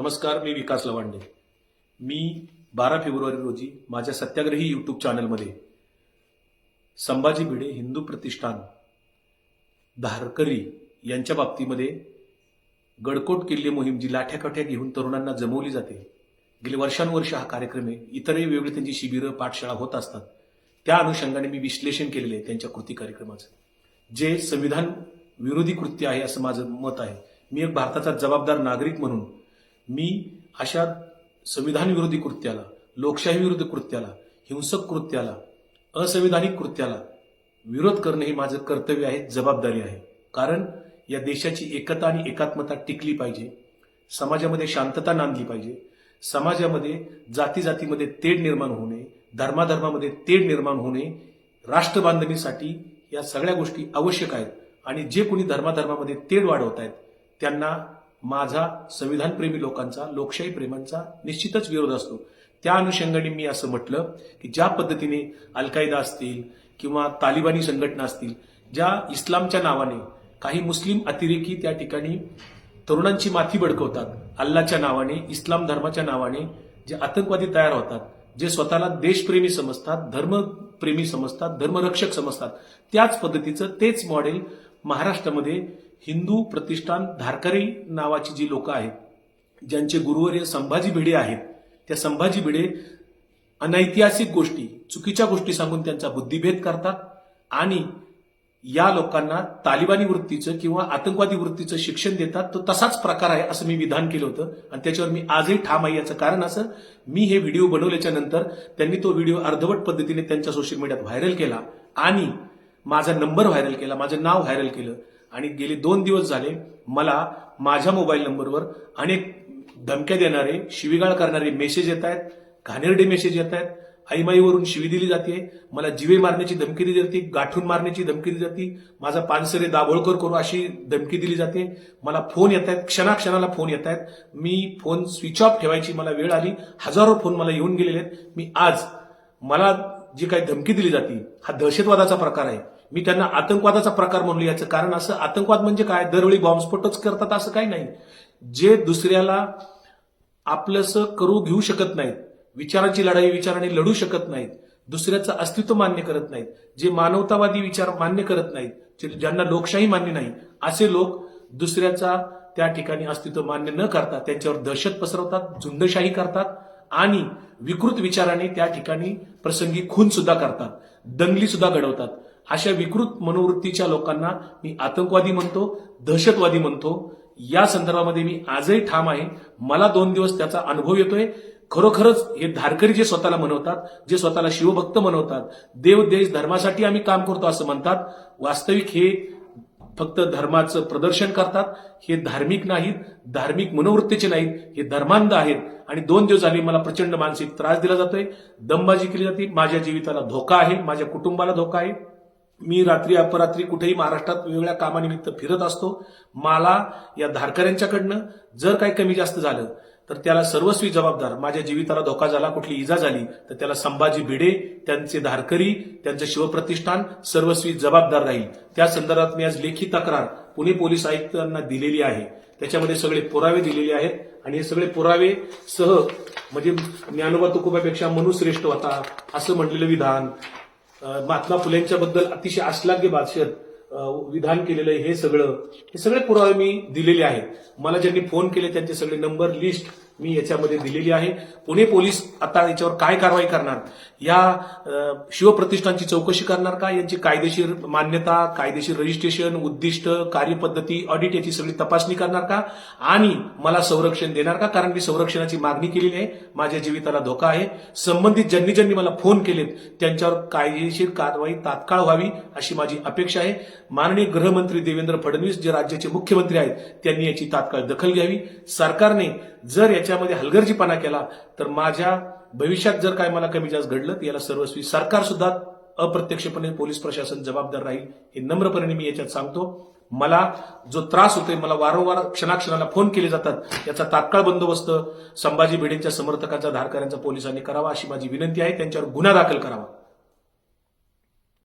नमस्कार मी विकास लवांडे. मी बारा फेब्रुवारी रोजी माझ्या सत्याग्रही यूट्यूब चॅनलमध्ये संभाजी भिडे हिंदू प्रतिष्ठान धारकरी यांच्या बाबतीमध्ये गडकोट किल्ले मोहीम जी लाठ्याकाठ्या घेऊन तरुणांना जमवली जाते. गेले वर्षानुवर्ष हा कार्यक्रम आहे. इतरही वेगळी त्यांची शिबिरं पाठशाळा होत असतात. त्या अनुषंगाने मी विश्लेषण केलेले आहे त्यांच्या कृती कार्यक्रमाचं. जे संविधान विरोधी कृत्य आहे असं माझं मत आहे. मी एक भारताचा जबाबदार नागरिक म्हणून मी अशा संविधान विरोधी कृत्याला लोकशाही विरोधी कृत्याला हिंसक कृत्याला असंविधानिक कृत्याला विरोध करणे हे माझं कर्तव्य आहे जबाबदारी आहे. कारण या देशाची एकता आणि एकात्मता टिकली पाहिजे समाजामध्ये शांतता नांदली पाहिजे समाजामध्ये जाती जातीमध्ये तेढ निर्माण होणे धर्माधर्मामध्ये तेढ निर्माण होणे राष्ट्रबांधणीसाठी या सगळ्या गोष्टी आवश्यक आहेत. आणि जे कोणी धर्माधर्मामध्ये तेढ वाढवत आहेत त्यांना माझा संविधानप्रेमी लोकांचा लोकशाही प्रेमांचा निश्चितच विरोध असतो. त्या अनुषंगाने मी असं म्हटलं की ज्या पद्धतीने अल कायदा असतील किंवा तालिबानी संघटना असतील ज्या इस्लामच्या नावाने काही मुस्लिम अतिरेकी त्या ठिकाणी तरुणांची माथी बडकवतात अल्लाच्या नावाने इस्लाम धर्माच्या नावाने जे आतंकवादी तयार होतात जे स्वतःला देशप्रेमी समजतात धर्मप्रेमी समजतात धर्मरक्षक समजतात त्याच पद्धतीचं तेच मॉडेल महाराष्ट्रामध्ये हिंदू प्रतिष्ठान धारकरी नावाची जी लोक आहेत ज्यांचे गुरुवर्य संभाजी भिडे आहेत त्या संभाजी भिडे अनैतिहासिक गोष्टी चुकीच्या गोष्टी सांगून त्यांचा बुद्धिभेद करतात आणि या लोकांना तालिबानी वृत्तीचं किंवा आतंकवादी वृत्तीचं शिक्षण देतात तो तसाच प्रकार आहे असं मी विधान केलं होतं आणि त्याच्यावर मी आजही ठाम आहे याचं कारण असं मी हे व्हिडिओ बनवल्याच्या नंतर त्यांनी तो व्हिडिओ अर्धवट पद्धतीने त्यांच्या सोशल मीडियात व्हायरल केला आणि माझा नंबर व्हायरल केला माझं नाव व्हायरल केलं आणि गेले दोन दिवस झाले मला माझ्या मोबाईल नंबरवर अनेक धमक्या देणारे शिवीगाळ करणारे मेसेज येत आहेत घाणेरडे मेसेज येत आहेत. आईमाईवरून शिवी दिली जाते. मला जिवे मारण्याची धमकी दिली जाते गाठून मारण्याची धमकी दिली जाते. माझा पानसरे दाभोळकर करू अशी धमकी दिली जाते. मला फोन येत आहेत क्षणाक्षणाला फोन येत आहेत. मी फोन स्विच ऑफ ठेवायची मला वेळ आली. हजारो फोन मला येऊन गेलेले आहेत. मी आज मला जी काही धमकी दिली जाते हा दहशतवादाचा प्रकार आहे. मी त्यांना आतंकवादाचा प्रकार म्हणलो याचं कारण असं आतंकवाद म्हणजे काय? दरवेळी बॉम्बस्फोटच करतात असं काही नाही. जे दुसऱ्याला आपलंसं करू घेऊ शकत नाहीत विचारांची लढाई विचाराने लढू शकत नाहीत दुसऱ्याचं अस्तित्व मान्य करत नाहीत जे मानवतावादी विचार मान्य करत नाहीत ज्यांना लोकशाही मान्य नाही असे लोक दुसऱ्याचा त्या ठिकाणी अस्तित्व मान्य न करता त्यांच्यावर दहशत पसरवतात झुंडशाही करतात आणि विकृत विचाराने त्या ठिकाणी प्रसंगी खून सुद्धा करतात दंगली सुद्धा घडवतात. अशा विकृत मनोवृत्तीच्या लोकांना मी आतंकवादी म्हणतो दहशतवादी म्हणतो. या संदर्भामध्ये मी आजही ठाम आहे. मला दोन दिवस त्याचा अनुभव येतोय. खरोखरच हे धारकरी जे स्वतःला म्हणवतात जे स्वतःला शिवभक्त म्हणवतात देव देश धर्मासाठी आम्ही काम करतो असं म्हणतात. वास्तविक हे फक्त धर्माचं प्रदर्शन करतात. हे धार्मिक नाहीत धार्मिक मनोवृत्तीचे नाहीत हे धर्मांध आहेत. आणि दोन दिवस झाले मला प्रचंड मानसिक त्रास दिला जातोय. दमबाजी केली जाते. माझ्या जीविताला धोका आहे माझ्या कुटुंबाला धोका आहे. मी रात्री अपरात्री कुठेही महाराष्ट्रात वेगवेगळ्या कामानिमित्त फिरत असतो. मला या धारकऱ्यांच्याकडनं जर काही कमी जास्त झालं तर त्याला सर्वस्वी जबाबदार माझ्या जीविताला धोका झाला कुठली इजा झाली तर त्याला संभाजी भिडे त्यांचे धारकरी त्यांचं शिवप्रतिष्ठान सर्वस्वी जबाबदार राहील. त्या संदर्भात मी आज लेखी तक्रार पुणे पोलीस आयुक्तांना दिलेली आहे. त्याच्यामध्ये सगळे पुरावे दिलेले आहेत आणि हे सगळे पुरावे सह म्हणजे ज्ञानोबा तुकोबापेक्षा मनुश्रेष्ठ होता असं म्हटलेलं विधान महात्मा फुलेंच्या बद्दल अतिशय आश्लाघ्य भाषेत विधान केलेलं हे सगळं हे सगळे पुरावे मी दिलेले आहेत. मला ज्यांनी फोन केले त्यांचे सगळे नंबर लिस्ट मी याच्यामध्ये दिलेली आहे. पुणे पोलीस आता याच्यावर काय कारवाई करणार? या शिवप्रतिष्ठानची चौकशी करणार का? यांची कायदेशीर मान्यता कायदेशीर रजिस्ट्रेशन उद्दिष्ट कार्यपद्धती ऑडिट याची सगळी तपासणी करणार का? आणि मला संरक्षण देणार का? कारण मी संरक्षणाची मागणी केलेली आहे. माझ्या जीविताला धोका आहे. संबंधित ज्यांनी ज्यांनी मला फोन केलेत त्यांच्यावर कायदेशीर कारवाई तात्काळ व्हावी अशी माझी अपेक्षा आहे. माननीय गृहमंत्री देवेंद्र फडणवीस जे राज्याचे मुख्यमंत्री आहेत त्यांनी याची तात्काळ दखल घ्यावी. सरकारने जर याच्यामध्ये हलगर्जीपणा केला तर माझ्या भविष्यात जर काय मला कमी जास्त घडलं तर याला सर्वस्वी सरकार सुद्धा अप्रत्यक्षपणे पोलीस प्रशासन जबाबदार राहील हे नम्रपणे मी याच्यात सांगतो. मला जो त्रास होतोय मला वारंवार क्षणाक्षणाला फोन केले जातात याचा तात्काळ बंदोबस्त संभाजी भिडेंच्या समर्थकांचा धारकऱ्यांचा पोलिसांनी करावा अशी माझी विनंती आहे. त्यांच्यावर गुन्हा दाखल करावा.